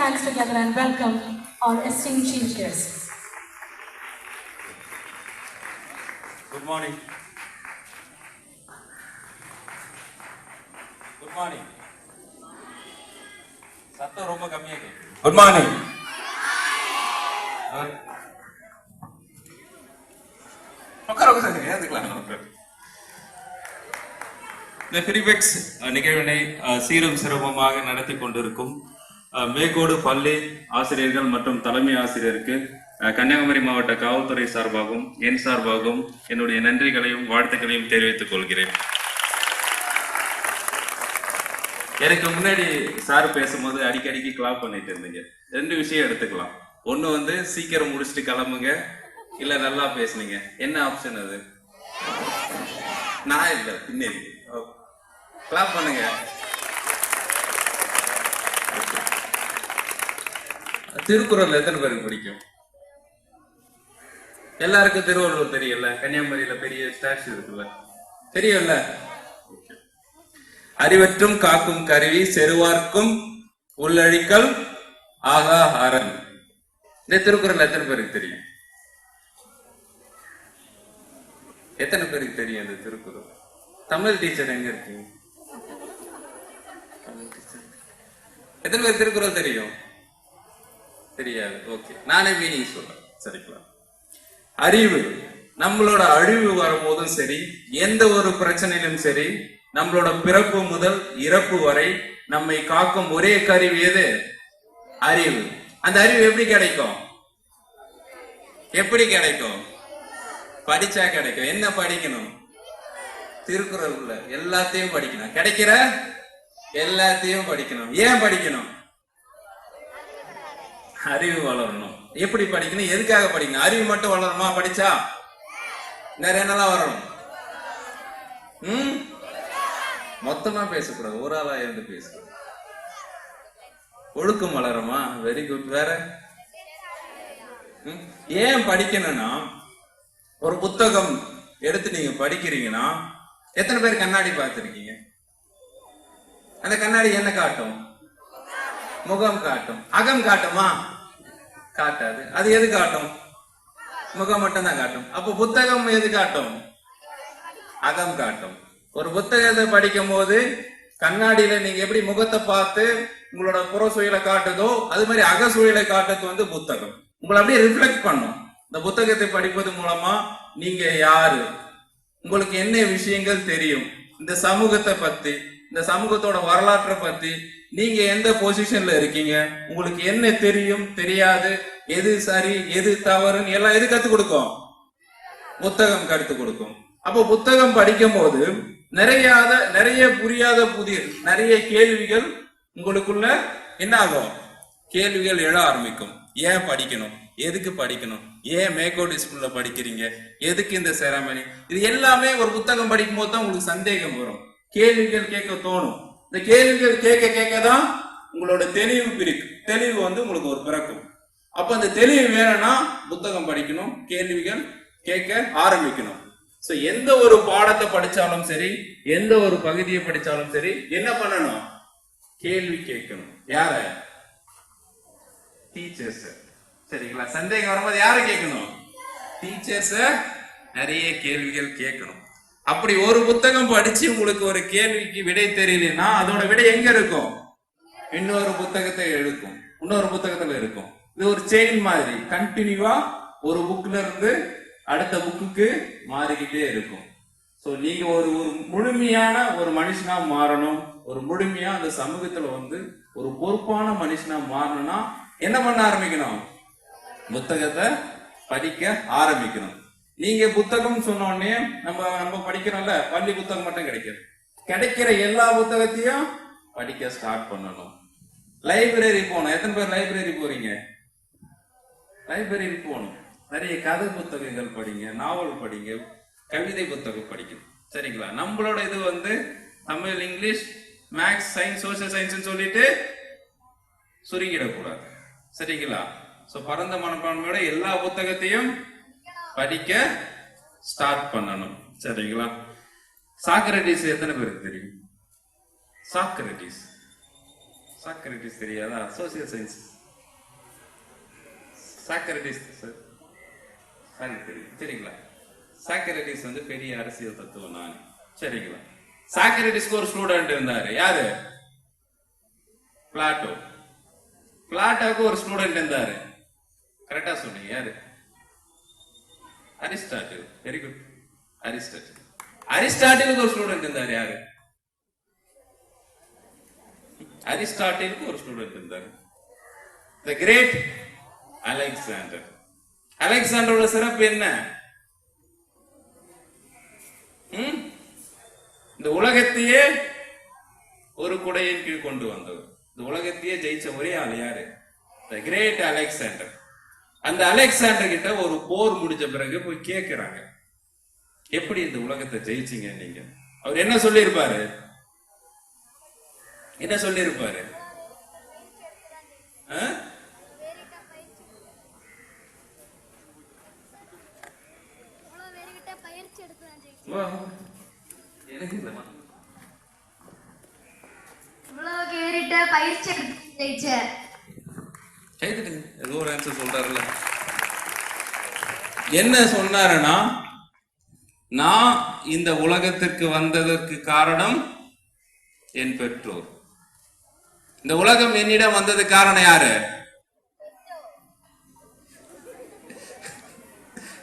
hands together and welcome our esteemed chief guests. Good morning good morning சத்தம் ரொம்ப கம்மியா கேக்குது. குட் மார்னிங் உட்கார உட்காருங்க ஏந்துக்கலாம் உட்காரு. இந்த ஃபிரிபெக்ஸ் நிகழ்வினை அஹ், சீரும் சிரமமாக நடத்தி கொண்டிருக்கும் மேகோடு மேற்கோடு பள்ளி ஆசிரியர்கள் மற்றும் தலைமை ஆசிரியருக்கு கன்னியாகுமரி மாவட்ட காவல்துறை சார்பாகவும் என் சார்பாகவும் என்னுடைய நன்றிகளையும் வாழ்த்துக்களையும் தெரிவித்துக் கொள்கிறேன். எனக்கு முன்னாடி சார் பேசும்போது அடிக்கடிக்கு கிளாப் பண்ணிட்டு இருந்தீங்க. ரெண்டு விஷயம் எடுத்துக்கலாம். ஒன்று வந்து சீக்கிரம் முடிச்சுட்டு கிளம்புங்க. இல்ல நல்லா பேசுனீங்க. என்ன ஆப்ஷன் அது? நான் இல்லை பின்னாடி கிளாப் பண்ணுங்க. திருக்குறள் எத்தனை பேருக்கு பிடிக்கும்? எல்லாருக்கும் திருவள்ளுவர் தெரியல கன்னியாகுமரியில பெரிய ஸ்டாச்சு இருக்குல்ல? தெரியும்ல? அறிவற்றும் காக்கும் கருவி செருவார்க்கும் உள்ளழிக்கல் ஆகா அரண் இந்த திருக்குறள் எத்தனை பேருக்கு தெரியும்? எத்தனை பேருக்கு தெரியும் இந்த திருக்குறள்? தமிழ் டீச்சர் எங்க இருக்கீங்க? எத்தனை பேர் திருக்குறள் தெரியும்? தெரியாது. ஓகே நானே மீனிங் சொல்றேன். சரிங்களா? அறிவு. நம்மளோட அழிவு வரும்போதும் சரி எந்த ஒரு பிரச்சனையிலும் சரி நம்மளோட பிறப்பு முதல் இறப்பு வரை நம்மை காக்கும் ஒரே கருவி எது? அறிவு. அந்த அறிவு எப்படி கிடைக்கும்? எப்படி கிடைக்கும்? படிச்சா கிடைக்கும். என்ன படிக்கணும்? திருக்குறள் எல்லாத்தையும் படிக்கணும். கிடைக்கிற? எல்லாத்தையும் படிக்கணும். ஏன் படிக்கணும்? அறிவு வளரணும். எப்படி படிக்கணும்? எதுக்காக படிக்கணும்? அறிவு மட்டும் வளரணுமா? படிச்சா வேற என்னெல்லாம் வரணும் ம்? மொத்தமா பேசக்கூடாது. ஒரு ஆளா இருந்து பேசணும். ஒழுக்கம் வளருமா? வெரி குட் வேற? ம்? ஏன் படிக்கணும்னா ஒரு புத்தகம் எடுத்து நீங்க படிக்கிறீங்கன்னா எத்தனை பேர் கண்ணாடி பார்த்துருக்கீங்க? அந்த கண்ணாடி என்ன காட்டும்? முகம் காட்டும். அகம் காட்டுமா? காட்டாது. அது எது காட்டும்? முகம் மட்டும்தான் காட்டும். அப்போ புத்தகம் எது காட்டும்? அகம் காட்டும். ஒரு புத்தகத்தை படிக்கும் போது கண்ணாடியில நீங்க எப்படி முகத்தை பார்த்து உங்களோட புற சுயலை காட்டுதோ அது மாதிரி அக சுயலை காட்டுறது வந்து புத்தகம். உங்களை அப்படியே ரிஃப்ளெக்ட் பண்ணும். இந்த புத்தகத்தை படிப்பது மூலமா நீங்க யாரு? உங்களுக்கு என்ன விஷயங்கள் தெரியும்? இந்த சமூகத்தை பத்தி இந்த சமூகத்தோட வரலாற்றை பத்தி நீங்க எந்த பொசிஷன்ல இருக்கீங்க? உங்களுக்கு என்ன தெரியும் தெரியாது எது சரி எது தவறுன்னு எல்லாம் எது கத்து கொடுக்கும்? புத்தகம் கருத்து கொடுக்கும். அப்போ புத்தகம் படிக்கும் போது நிறைய நிறைய புரியாத புதிர் நிறைய கேள்விகள் உங்களுக்குள்ள என்ன ஆகும்? கேள்விகள் எழ ஆரம்பிக்கும். ஏன் படிக்கணும்? எதுக்கு படிக்கணும்? ஏன் மேக்கோடி ஸ்கூல்ல படிக்கிறீங்க? எதுக்கு இந்த செரமனி இது எல்லாமே ஒரு புத்தகம் படிக்கும் போது தான் உங்களுக்கு சந்தேகம் வரும். கேள்விகள் கேட்க தோணும். இந்த கேள்விகள் கேட்க கேட்க தான் உங்களோட தெளிவு பிரிக்கும் தெளிவு வந்து உங்களுக்கு ஒரு பிறக்கும். அப்ப அந்த தெளிவு வேணும்னா புத்தகம் படிக்கணும் கேள்விகள் கேட்க ஆரம்பிக்கணும். ஸோ எந்த ஒரு பாடத்தை படிச்சாலும் சரி எந்த ஒரு பகுதியை படிச்சாலும் சரி என்ன பண்ணணும்? கேள்வி கேட்கணும். யார? டீச்சர்ஸ் சரிங்களா? சந்தேகம் வரும்போது யாரை கேட்கணும்? டீச்சர்ஸ நிறைய கேள்விகள் கேட்கணும். அப்படி ஒரு புத்தகம் படிச்சு உங்களுக்கு ஒரு கேள்விக்கு விடை தெரியலன்னா அதோட விடை எங்க இருக்கும்? இன்னொரு புத்தகத்தை எடுக்கும். இன்னொரு புத்தகத்துல இருக்கும். இது ஒரு செயின் மாதிரி. கண்டினியூவா ஒரு புக்ல இருந்து அடுத்த புக்குக்கு மாறிக்கிட்டே இருக்கும். ஸோ நீங்க ஒரு ஒரு முழுமையான ஒரு மனுஷனா மாறணும். ஒரு முழுமையா அந்த சமூகத்துல வந்து ஒரு பொறுப்பான மனுஷனா மாறணும்னா என்ன பண்ண ஆரம்பிக்கணும்? புத்தகத்தை படிக்க ஆரம்பிக்கணும். நீங்க புத்தகம் சொன்னோடனே நம்ம நம்ம படிக்கிறோம்ல பள்ளி புத்தகம் மட்டும் கிடைக்காது கிடைக்கிற எல்லா புத்தகத்தையும் படிக்க ஸ்டார்ட் பண்ணணும். லைப்ரரி போகணும். எத்தனை பேர் லைப்ரரி போறீங்க? லைப்ரரி போகணும். நிறைய கதை புத்தகங்கள் படிங்க நாவல் படிங்க கவிதை புத்தகம் படிக்கணும். சரிங்களா? நம்மளோட இது வந்து Tamil English maths science social science சொல்லிட்டு சுருங்கிடக்கூடாது. சரிங்களா? ஸோ பரந்த மனப்பான்மையோட எல்லா புத்தகத்தையும் படிக்க ஸ்டார்ட் பண்ணணும். சரிங்களா? சாக்ரட்டிஸ் எத்தனை பேருக்கு தெரியும்? சாக்ரட்டிஸ் சாக்ரட்டிஸ் தெரியாதா? Social science Socrates sir sorry தெரியும். சரிங்களா? சாக்ரட்டிஸ் வந்து பெரிய அரசியல் தத்துவம் நான். சரிங்களா? சாக்ரட்டிஸ்க்கு ஒரு ஸ்டூடெண்ட் இருந்தார். யாரு? பிளாட்டோ. பிளாட்டோக்கு ஒரு ஸ்டூடெண்ட் இருந்தாரு. கரெக்டா சொன்னீங்க. யாரு? அரிஸ்டாட்டில். Very good Aristotle. அரிஸ்டாட்டிலுக்கு ஒரு ஸ்டூடெண்ட் இருந்தார் யாரு? அரிஸ்டாட்டிலுக்கு ஒரு ஸ்டூடெண்ட் இருந்தாரு. த கிரேட் அலெக்சாண்டர் அலெக்சாண்டரோட சிறப்பு என்ன? இந்த உலகத்தையே ஒரு குடையின் கீழ் கொண்டு வந்தவர். இந்த உலகத்தையே ஜெயிச்ச ஒரே ஆள் யாரு? த கிரேட் அலெக்சாண்டர் அந்த அலெக்சாண்டர் கிட்ட ஒரு போர் முடிஞ்ச பிறகு போய் கேக்குறாங்க. எப்படி இந்த உலகத்தை ஜெயிச்சீங்க நீங்க? அவர் என்ன சொல்லியிருப்பாரு? என்ன சொல்லியிருப்பாரு? ஆ? பயிற்சி ஜெயிச்சேன் எனக்கு பயிற்சி எடுத்து ஏதோ ஒரு ஆன்சர் சொல்றாருல்ல. என்ன சொன்னாருன்னா நான் இந்த உலகத்திற்கு வந்ததற்கு காரணம் என் பெற்றோர். இந்த உலகம் என்னிடம் வந்தது காரணம் யாரு?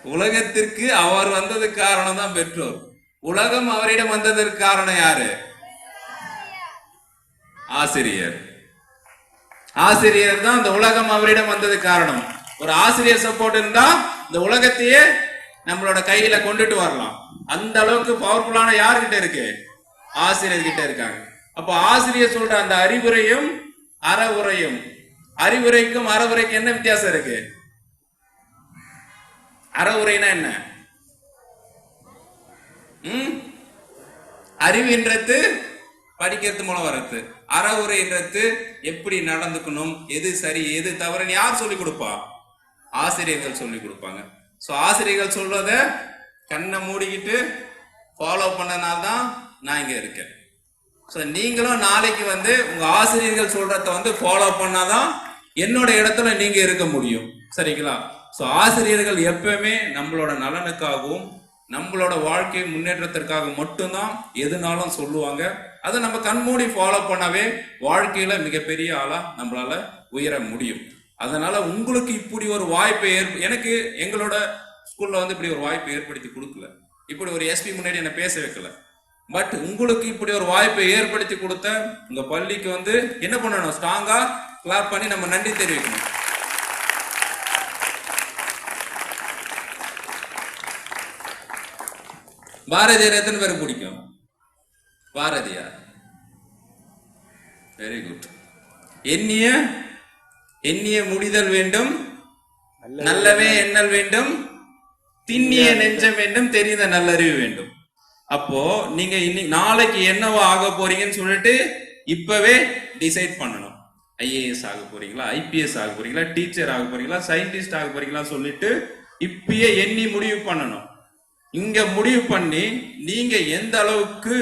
உலகத்திற்கு அவர் வந்தது காரணம் தான் பெற்றோர். உலகம் அவரிடம் வந்ததற்கு காரணம் யாரு? ஆசிரியர். ஆசிரியர் தான் இந்த உலகம் அவரிடம் வந்தது காரணம். ஒரு ஆசிரியர் சப்போர்ட் இருந்தா இந்த உலகத்தையே நம்மளோட கையில கொண்டுட்டு வரலாம். அந்த அளவுக்கு பவர்ஃபுல்லான யார்கிட்ட இருக்கு? ஆசிரியர் கிட்ட இருக்காங்க. அப்போ ஆசிரியர் சொல்ற அந்த அறிவுரையும் அறவுரையும். அறிவுரைக்கும் அறவுரைக்கும் என்ன வித்தியாசம் இருக்கு? அறவுரைனா என்ன? ம்? அறிவுன்றது படிக்கிறது மூலம் வரது அறவுரைன்றது எப்படி நடந்துக்கணும் எது சரி எது தவறுன்னு யார் சொல்லி கொடுப்பா? ஆசிரியர்கள் சொல்லி கொடுப்பாங்க. ஸோ ஆசிரியர்கள் சொல்றத கண்ணை மூடிக்கிட்டு ஃபாலோ பண்ணனால தான் நான் இங்கே இருக்கேன். ஸோ நீங்களும் நாளைக்கு வந்து உங்கள் ஆசிரியர்கள் சொல்றத வந்து ஃபாலோ பண்ணாதான் என்னோட இடத்துல நீங்கள் இருக்க முடியும். சரிங்களா? ஸோ ஆசிரியர்கள் எப்பவுமே நம்மளோட நலனுக்காகவும் நம்மளோட வாழ்க்கை முன்னேற்றத்திற்காக மட்டும்தான் எதுனாலும் சொல்லுவாங்க. அதை நம்ம கண்மூடி ஃபாலோ பண்ணவே வாழ்க்கையில மிகப்பெரிய ஆளா நம்மளால உயர முடியும். அதனால உங்களுக்கு இப்படி ஒரு வாய்ப்பை ஏற்ப எனக்கு எங்களோட ஸ்கூல்ல வந்து இப்படி ஒரு வாய்ப்பை ஏற்படுத்தி கொடுக்கல. இப்படி ஒரு எஸ்பி முன்னாடி என்னை பேச வைக்கல. பட் உங்களுக்கு இப்படி ஒரு வாய்ப்பை ஏற்படுத்தி கொடுத்த உங்க பள்ளிக்கு வந்து என்ன பண்ணணும்? ஸ்ட்ராங்கா கிளாப் பண்ணி நம்ம நன்றி தெரிவிக்கணும். பாரதியார் எத்தனை பேருக்கு பிடிக்கும்? பாரதியார் வெரி குட் எண்ணிய எண்ணிய முடிதல் வேண்டும் நல்லவே எண்ணல் வேண்டும் திண்ணிய நெஞ்சம் வேண்டும் தெரிந்த நல்லறிவு வேண்டும். அப்போ நீங்க இன்னைக்கு நாளைக்கு என்னவா ஆக போறீங்கன்னு சொல்லிட்டு இப்பவே டிசைட் பண்ணணும். ஐஏஎஸ் ஆக போறீங்களா ஐபிஎஸ் ஆக போறீங்களா டீச்சர் ஆக போறீங்களா சயின்டிஸ்ட் ஆக போறீங்களா சொல்லிட்டு இப்பயே எண்ணி முடிவு பண்ணணும். இங்க முடிவு பண்ணி நீங்க எந்த அளவுக்கு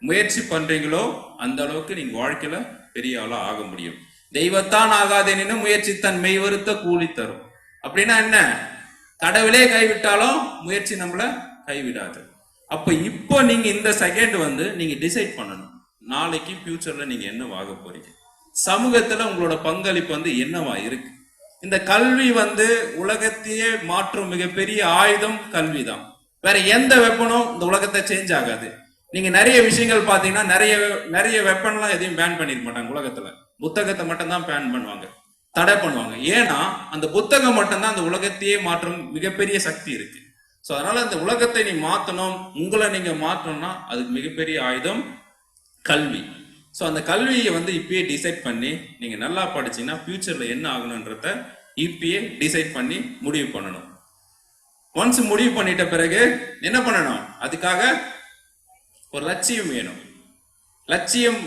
முயற்சி பண்றீங்களோ அந்த அளவுக்கு நீங்க வாழ்க்கையில பெரிய ஆளா ஆக முடியும். தெய்வத்தான் ஆகாதேனும் முயற்சி தன் மெய்வருத்த கூலி தரும். அப்படின்னா என்ன? கடவுளே கைவிட்டாலும் முயற்சி நம்மள கைவிடாது. அப்ப இப்போ நீங்க இந்த செகண்ட் வந்து நீங்க டிசைட் பண்ணணும். நாளைக்கு ஃபியூச்சர்ல நீங்க என்னவாக போறீங்க? சமூகத்துல உங்களோட பங்களிப்பு வந்து என்னவா இருக்கு? இந்த கல்வி வந்து உலகத்தையே மாற்றும் மிகப்பெரிய ஆயுதம் கல்வி தான் வேற எந்த வெப்பனும் இந்த உலகத்தை சேஞ்ச் ஆகாது. நீங்க நிறைய விஷயங்கள் பாத்தீங்கன்னா நிறைய நிறைய வெப்பன்லாம் எதையும் பேன் பண்ணிருக்க மாட்டாங்க உலகத்துல. புத்தகத்தை மட்டும் தான் பேன் பண்ணுவாங்க. தடை பண்ணுவாங்க. ஏன்னா அந்த புத்தகம் மட்டும்தான் அந்த உலகத்தையே மாற்றும் மிகப்பெரிய சக்தி இருக்கு. ஸோ அதனால அந்த உலகத்தை நீ மாற்றணும் உங்களை நீங்க மாற்றணும்னா அதுக்கு மிகப்பெரிய ஆயுதம் கல்வி. ஸோ அந்த கல்வியை வந்து இப்பயே டிசைட் பண்ணி நீங்க நல்லா படிச்சீங்கன்னா ஃபியூச்சர்ல என்ன ஆகணுன்றத இப்பயே டிசைட் பண்ணி முடிவு பண்ணணும். ஒன்ஸ் முடிவு பண்ணிட்ட பிறகு என்ன பண்ணணும்? அதுக்காக ஒரு லட்சியம் வேணும். லட்சியம்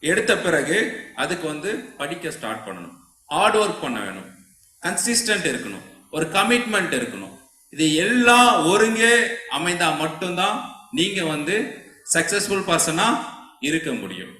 எடுத்த பிறகு அதுக்கு வந்து படிக்க ஸ்டார்ட் பண்ணணும். ஹார்ட் ஒர்க் பண்ண வேணும். கன்சிஸ்டன்ட் இருக்கணும். ஒரு கமிட்மெண்ட் இருக்கணும். இது எல்லாம் ஒருங்கே அமைந்தா மட்டும்தான் நீங்க வந்து சக்சஸ்ஃபுல் பர்சனா இருக்க முடியும்.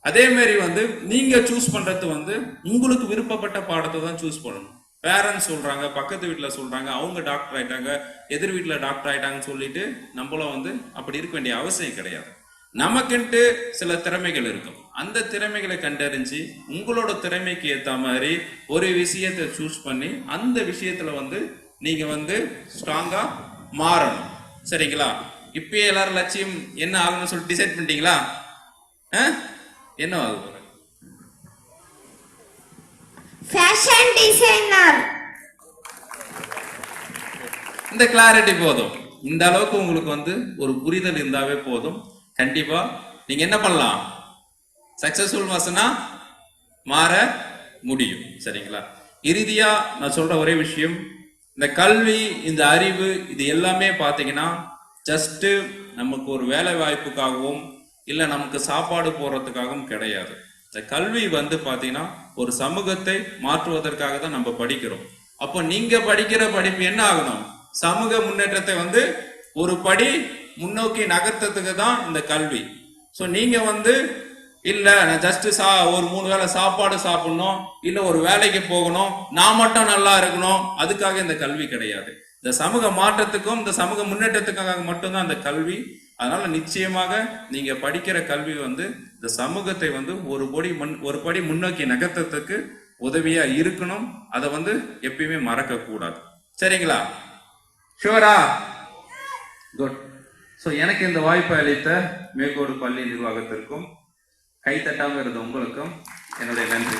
அதே மாதிரி வந்து நீங்க சூஸ் பண்றது வந்து உங்களுக்கு விருப்பப்பட்ட பாடத்தை தான் சூஸ் பண்ணணும். பேரண்ட்ஸ் சொல்றாங்க பக்கத்து வீட்டில் சொல்றாங்க அவங்க டாக்டர் ஆயிட்டாங்க எதிர் வீட்டில் டாக்டர் ஆயிட்டாங்கன்னு சொல்லிட்டு நம்மளும் வந்து அப்படி இருக்க வேண்டிய அவசியம் கிடையாது. நமக்குன்ட்டு சில திறமைகள் இருக்கும். அந்த திறமைகளை கண்டறிஞ்சு உங்களோட திறமைக்கு ஏற்ற மாதிரி ஒரு விஷயத்தை சூஸ் பண்ணி அந்த விஷயத்துல வந்து நீங்க வந்து ஸ்ட்ராங்கா மாறணும். சரிங்களா? இப்பயே எல்லாரும் லட்சியம் என்ன ஆகணும்னு சொல்லிட்டு டிசைட் பண்ணிட்டீங்களா? ஆ? என்ன ஆகுது? ஃபேஷன் டிசைனர் இந்த கிளாரிட்டி போதும். இந்த அளவுக்கு உங்களுக்கு வந்து ஒரு புரிதல் இருந்தாவே போதும். கண்டிப்பா நீங்க என்ன பண்ணலாம்? சக்சஸ்ஃபுல் பர்சனா மாற முடியும். சரிங்களா? இறுதியா நான் சொல்ற ஒரே விஷயம் இந்த கல்வி இந்த அறிவு இது எல்லாமே பார்த்தீங்கன்னா ஜஸ்ட் நமக்கு ஒரு வேலை வாய்ப்புக்காகவும் இல்லை நமக்கு சாப்பாடு போடுறதுக்காகவும் கிடையாது. இந்த கல்வி வந்து பார்த்தீங்கன்னா ஒரு சமூகத்தை மாற்றுவதற்காக தான் நம்ம படிக்கிறோம். அப்போ நீங்க படிக்கிற படிப்பு என்ன ஆகணும்? சமூக முன்னேற்றத்தை வந்து ஒரு படி முன்னோக்கி நகர்த்ததுக்கு தான் இந்த கல்வி. ஸோ நீங்க வந்து இல்ல நான் ஜஸ்ட் சா ஒரு மூணு வேளை சாப்பாடு சாப்பிடணும் இல்ல ஒரு வேலைக்கு போகணும் நான் மட்டும் நல்லா இருக்கணும் அதுக்காக இந்த கல்வி கிடையாது. இந்த சமூக மாற்றத்துக்கும் இந்த சமூக முன்னேற்றத்துக்காக மட்டும்தான் இந்த கல்வி. அதனால நிச்சயமாக நீங்க படிக்கிற கல்வி வந்து இந்த சமூகத்தை வந்து ஒரு படி முன் ஒரு படி முன்னோக்கி நகர்த்தத்துக்கு உதவியா இருக்கணும். அதை வந்து எப்பயுமே மறக்க கூடாது சரிங்களா ஷுவரா குட் ஸோ எனக்கு இந்த வாய்ப்பை அளித்த மேற்கோடு பள்ளி நிர்வாகத்திற்கும் கைத்தட்டாமல் இருந்த உங்களுக்கும் என்னுடைய நன்றி.